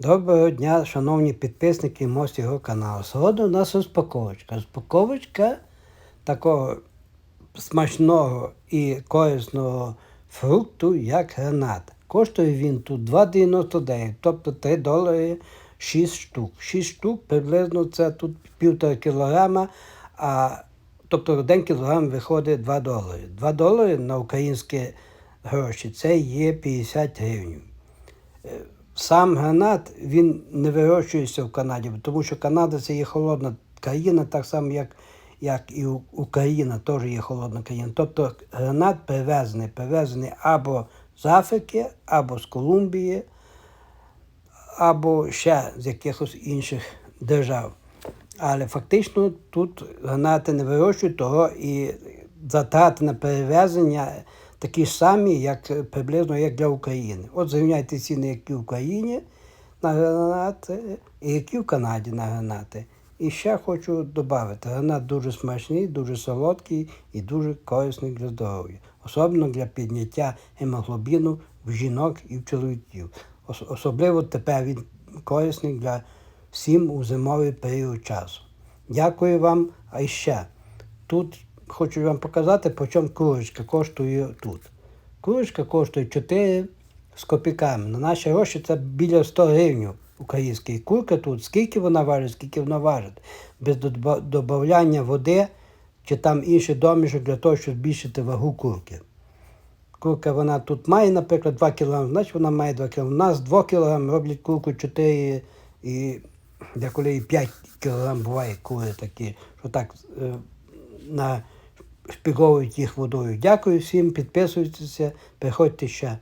Доброго дня, шановні підписники мого його каналу. Сьогодні у нас розпаковочка. Розпаковочка такого смачного і корисного фрукту, як гранат. Коштує він тут 2,99, тобто 3 долари 6 штук. 6 штук приблизно це тут півтора кілограма, а тобто 1 кілограм виходить 2 долари. 2 долари на українські гроші це є 50 гривень. Сам гранат він не вирощується в Канаді, тому що Канада це є холодна країна, так само, як, як і Україна теж є холодна країна. Тобто гранат привезений, привезений або з Африки, або з Колумбії, або ще з якихось інших держав. Але фактично тут гранати не вирощують, того і затрати на перевезення такі самі, як приблизно як для України. От зрівняйте ціни, які в Україні на гранати, і які в Канаді на гранати. І ще хочу додати, гранат дуже смачний, дуже солодкий і дуже корисний для здоров'я, особливо для підняття гемоглобіну в жінок і в чоловіків. Особливо тепер він корисний для всім у зимовий період часу. Дякую вам. А ще тут хочу вам показати, по чому курочка коштує тут. Курочка коштує 4 з копійками. На наші гроші це біля 100 гривень української. Курка тут, скільки вона важить, скільки вона важить. Без додавання води чи там інший домішок для того, щоб збільшити вагу курки. Курка вона тут має, наприклад, 2 кг, значить вона має 2 кг. У нас 2 кг роблять курку 4 і деколи і 5 кг буває кури такі, що так е, на шпіговують їх водою. Дякую всім, підписуйтеся, приходьте ще.